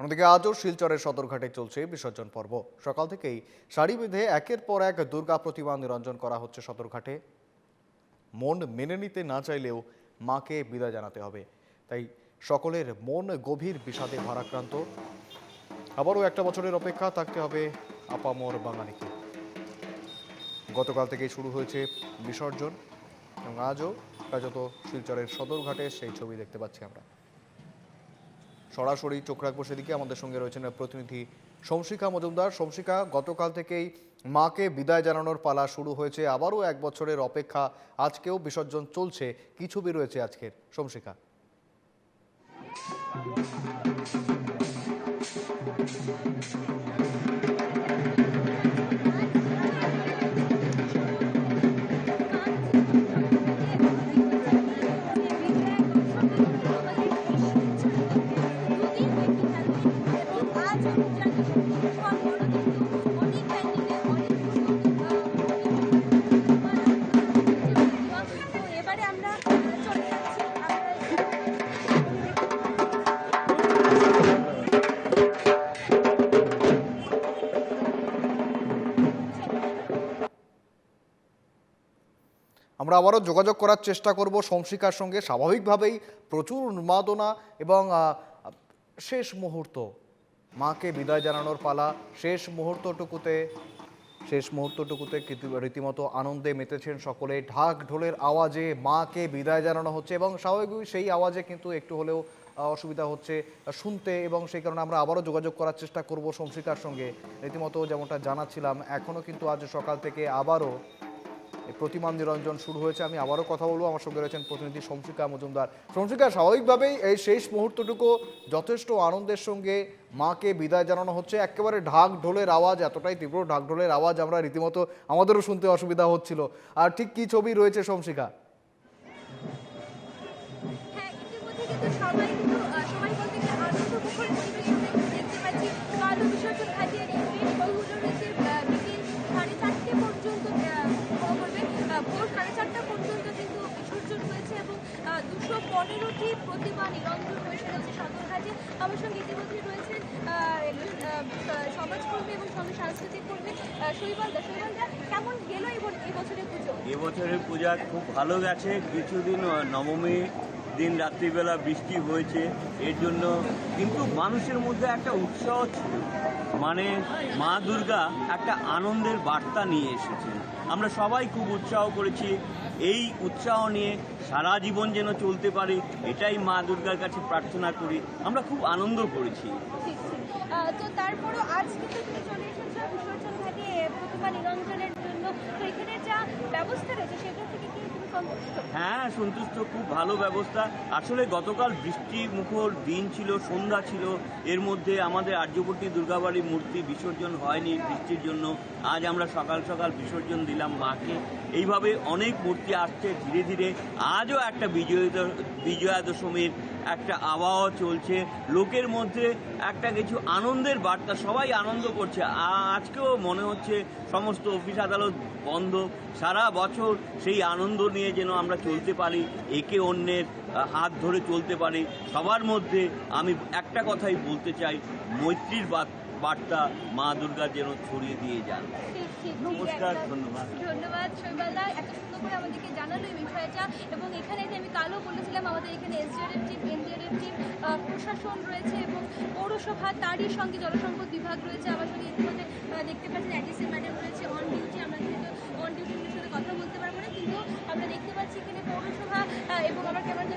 অন্যদিকে আজও শিলচরের সদরঘাটে চলছে বিসর্জন পর্ব। সকাল থেকেই সারি বেঁধে একের পর এক দুর্গা প্রতিমা নিরঞ্জন করা হচ্ছে সদরঘাটে। মন মেনে নিতে না চাইলেও মাকে বিদায় জানাতে হবে। তাই সকলের মন গভীর বিষাদে ভারাক্রান্ত। আবারও একটা বছরের অপেক্ষা থাকতে হবে আপামর বাঙালিকে। গতকাল থেকেই শুরু হয়েছে বিসর্জন এবং আজও কার্যত শিলচরের সদরঘাটে সেই ছবি দেখতে পাচ্ছি আমরা। সরাসরি চোখ রাখব সেদিকে আমাদের সঙ্গে রয়েছেন প্রতিনিধি সমশিকা মজুমদার। সমশিকা গতকাল থেকেই মাকে বিদায় জানানোর পালা শুরু হয়েছে। আবারও এক বছরের অপেক্ষা আজকেও বিসর্জন চলছে। কি ছবি রয়েছে আজকের? শমশিকা। এবারে আমরা আবারও যোগাযোগ করার চেষ্টা করব শমশিকার সঙ্গে। স্বাভাবিকভাবেই প্রচুর উন্মাদনা এবং শেষ মুহূর্ত। মাকে বিদায় জানানোর পালা। শেষ মুহূর্তটুকুতে শেষ মুহূর্তটুকুতে কীতি- রীতিমতো আনন্দে মেতেছেন সকলে। ঢাক ঢোলের আওয়াজে মাকে বিদায় জানানো হচ্ছে এবং স্বাভাবিকভাবেই সেই আওয়াজে কিন্তু একটু হলেও অসুবিধা হচ্ছে শুনতে এবং সেই কারণে আমরা আবারও যোগাযোগ করার চেষ্টা করব শমশিকার সঙ্গে। রীতিমতো যেমনটা জানাচ্ছিলাম, এখনও কিন্তু আজ সকাল থেকে আবারও এই প্রতিমা নিরঞ্জন শুরু হয়েছে। আমি আবারও কথা বলব। আমার সঙ্গে রয়েছেন প্রতিনিধি শমশিকা মজুমদার। শমশিকা স্বাভাবিকভাবেই এই শেষ মুহূর্তটুকু যথেষ্ট আনন্দের সঙ্গে মাকে বিদায় জানানো হচ্ছে। একেবারে ঢাক ঢোলের আওয়াজ, এতটাই তীব্র ঢাক ঢোলের আওয়াজ আমরা রীতিমতো আমাদেরও শুনতে অসুবিধা হচ্ছিল। আর ঠিক কি ছবি রয়েছে শমশিকা হ্যাঁ সবাই কিন্তু সবাই বলতে গেলে আনন্দমুখর পরিবেশ দেখতে পাচ্ছি। কালো বিসর্জন ঘাটে দুশো পনেরোটি প্রতিমা নিরঞ্জন হয়েছে রয়েছে সদরঘাটে আমার সঙ্গে ইতিমধ্যে রয়েছেন সমাজকর্মী এবং সঙ্গে সাংস্কৃতিক কর্মী শৈবালদা। শৈবালদা, কেমন গেল এই বছরের পুজো? এবছরের পূজা খুব ভালো গেছে। কিছুদিন নবমী দিন রাত্রিবেলা বৃষ্টি হয়েছে, এর জন্য কিন্তু মানুষের মধ্যে একটা উৎসাহ ছিল। মানে মা দুর্গা একটা আনন্দের বার্তা নিয়ে এসেছেন। আমরা সবাই খুব উৎসাহ করেছি এই উৎসাহ নিয়ে সারা জীবন যেন চলতে পারে, এটাই মা দুর্গার কাছে প্রার্থনা করি। আমরা খুব আনন্দ করেছি। তো তারপরও আজ কিন্তু তুমি চলে এসেছ বিসর্জন ঘাটে প্রতিমা নিরঞ্জনের জন্য তো এখানে যা ব্যবস্থা রয়েছে সেগুলো থেকে কি তুমি সন্তুষ্ট হ্যাঁ সন্তুষ্ট, খুব ভালো ব্যবস্থা। আসলে গতকাল বৃষ্টি মুখর দিন ছিল, সন্ধ্যা ছিল। এর মধ্যে আমাদের আর্যবর্তী দুর্গাবাড়ির মূর্তি বিসর্জন হয়নি বৃষ্টির জন্য। আজ আমরা সকাল সকাল বিসর্জন দিলাম মাকে। এইভাবে অনেক মূর্তি আসছে ধীরে ধীরে। আজও একটা বিজয় বিজয়া দশমীর একটা আবহাওয়া চলছে লোকের মধ্যে একটা কিছু আনন্দের বার্তা সবাই আনন্দ করছে। আজকেও মনে হচ্ছে সমস্ত অফিস আদালত বন্ধ সারা বছর সেই আনন্দ নিয়ে যেন আমরা চলতে পারি একে অন্যের হাত ধরে চলতে পারি। সবার মধ্যে আমি একটা কথাই বলতে চাই মৈত্রীর বার্তা মা দুর্গা যেন ছড়িয়ে দিয়ে যান। নমস্কার, ধন্যবাদ। ধন্যবাদ শৈবালদা এত সুন্দর করে আমাদেরকে জানালো এই বিষয়টা। এবং এখানে আমি কালও বলেছিলাম আমাদের এখানে এসডিআরএফ এনডিআরএফ প্রশাসন রয়েছে এবং পৌরসভা, তারই সঙ্গে জলসম্পদ বিভাগ রয়েছে। আবার সঙ্গে ইতিমধ্যে দেখতে পাচ্ছেন অ্যাডিসি ম্যাডাম রয়েছে অন ডিউটি আমরা কিন্তু অন ডিউটির সাথে কথা বলতে পারব না, কিন্তু আমরা দেখতে পাচ্ছি এখানে পৌরসভা এবং আমার ক্যামেরা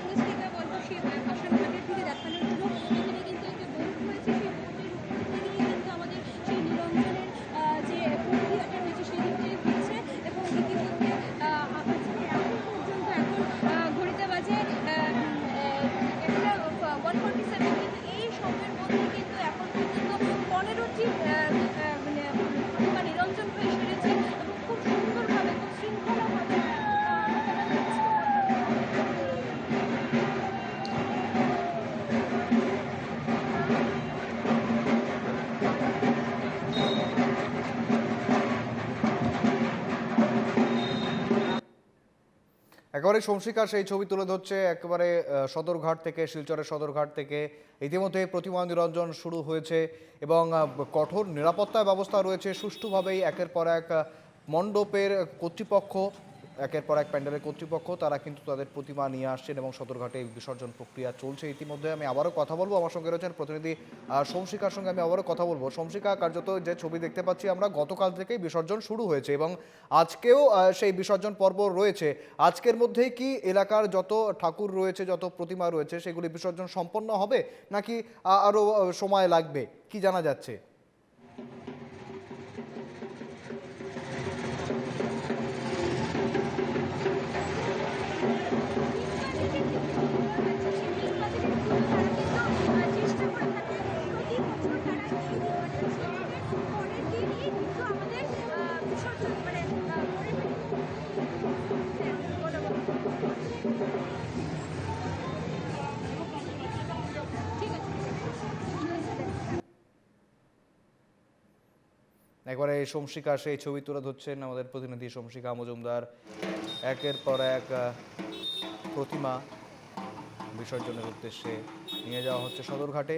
একেবারে শমশিকা সেই ছবি তুলে ধরছে একেবারে সদরঘাট থেকে, শিলচরের সদরঘাট থেকে। ইতিমধ্যে প্রতিমা নিরঞ্জন শুরু হয়েছে এবং কঠোর নিরাপত্তা ব্যবস্থা রয়েছে সুষ্ঠুভাবেই একের পর এক মণ্ডপের কর্তৃপক্ষ একের পর এক প্যান্ডেলের কর্তৃপক্ষ তারা কিন্তু তাদের প্রতিমা নিয়ে আসছেন এবং সদরঘাটে বিসর্জন প্রক্রিয়া চলছে। ইতিমধ্যে আমি আবারও কথা বলব। আমার সঙ্গে রয়েছেন প্রতিনিধি আহ, শমশিকার সঙ্গে আমি আবারও কথা বলব। শমশিকা কার্যত যে ছবি দেখতে পাচ্ছি আমরা গতকাল থেকেই বিসর্জন শুরু হয়েছে এবং আজকেও সেই বিসর্জন পর্ব রয়েছে। আজকের মধ্যেই কি এলাকার যত ঠাকুর রয়েছে যত প্রতিমা রয়েছে সেগুলি বিসর্জন সম্পন্ন হবে নাকি আরও সময় লাগবে? কি জানা যাচ্ছে? একবারে শমশিকা সেই ছবি তুলে ধরছেন আমাদের প্রতিনিধি শমশিকা মজুমদার। একের পর এক প্রতিমা বিসর্জনের উদ্দেশ্যে নিয়ে যাওয়া হচ্ছে সদরঘাটে।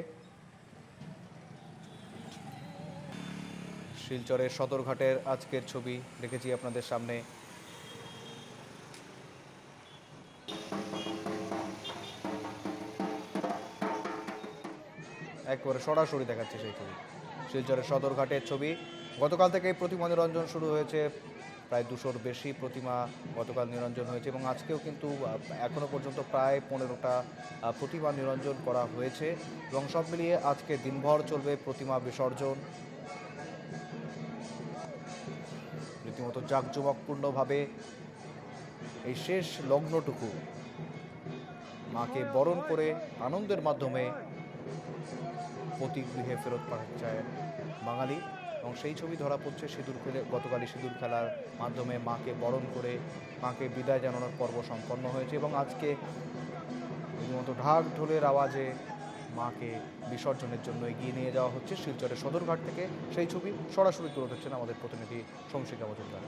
শিলচরের সদরঘাটের আজকের ছবি রেখেছি আপনাদের সামনে। একবারে সরাসরি দেখাচ্ছে সেই ছবি। শিলচরের সদরঘাটের ছবি। গতকাল থেকে প্রতিমা নিরঞ্জন শুরু হয়েছে। প্রায় দুশোর বেশি প্রতিমা গতকাল নিরঞ্জন হয়েছে এবং আজকেও কিন্তু আহ, এখনও পর্যন্ত প্রায় পনেরোটা প্রতিমা নিরঞ্জন করা হয়েছে এবং সব মিলিয়ে আজকে দিনভর চলবে প্রতিমা বিসর্জন। রীতিমতো জাঁকজমকপূর্ণভাবে এই শেষ লগ্নটুকু মাকে বরণ করে আনন্দের মাধ্যমে প্রতি গৃহে ফেরত পাঠাতে চায় বাঙালি। এবং সেই ছবি ধরা পড়ছে সিঁদুর খেলে গতকালই সিঁদুর খেলার মাধ্যমে মাকে বরণ করে মাকে বিদায় জানানোর পর্ব সম্পন্ন হয়েছে এবং আজকে রীতিমতো ঢাক ঢোলের আওয়াজে মাকে বিসর্জনের জন্য এগিয়ে নিয়ে যাওয়া হচ্ছে শিলচরের সদরঘাট থেকে। সেই ছবি সরাসরি তুলে ধরছেন আমাদের প্রতিনিধি শংশিকা মজুমদার।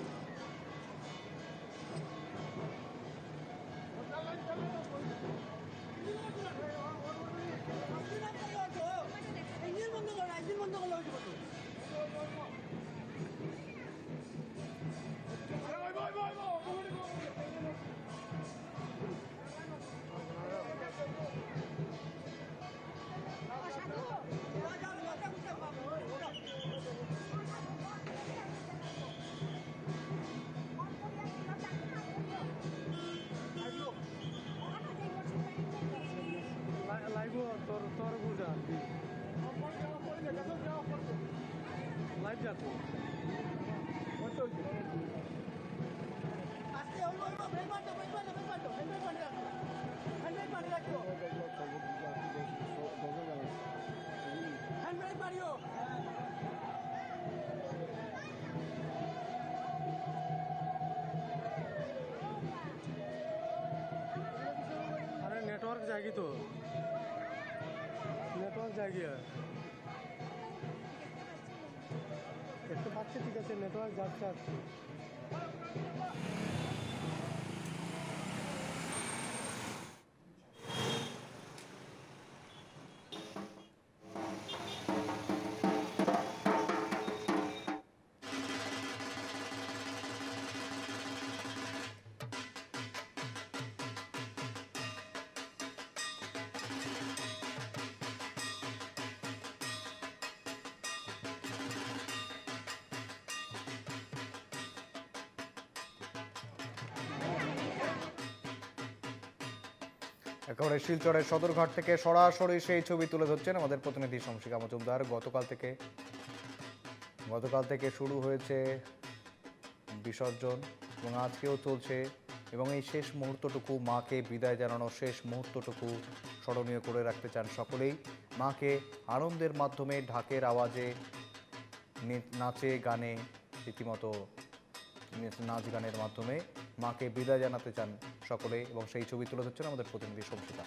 ಅಷ್ಟೇ ಅವ್ರು ಹೆಲ್ಮೆಟ್ ಮಾಡ್ತು ಹೆಲ್ಮೆಟ್ ಮಾಡ್ತು ಹೆಲ್ಮೆಟ್ ಮಾಡಿ ಹಾಕು ಹೆಲ್ಮೆಟ್ ಮಾಡಿ ಹಾಕು ಹೆಲ್ಮೆಟ್ ಮಾಡಿಯೋ अरे नेटवर्क जाएगी तो नेटवर्क जाएगी है দেখতে পাচ্ছি ঠিক আছে নেটওয়ার্ক যাচ্ছে আসছে একেবারে শিলচরের সদরঘাট থেকে সরাসরি সেই ছবি তুলে ধরছেন আমাদের প্রতিনিধি শমশিকা মজুমদার। গতকাল থেকে গতকাল থেকে শুরু হয়েছে বিসর্জন এবং আজকেও চলছে এবং এই শেষ মুহূর্তটুকু মাকে বিদায় জানানোর শেষ মুহূর্তটুকু স্মরণীয় করে রাখতে চান সকলেই। মাকে আনন্দের মাধ্যমে ঢাকের আওয়াজে নাচে, গানে, রীতিমতো নাচ গানের মাধ্যমে মাকে বিদায় জানাতে চান সকলে এবং সেই ছবি তুলে ধরছেন আমাদের প্রতিনিধি শমশিকা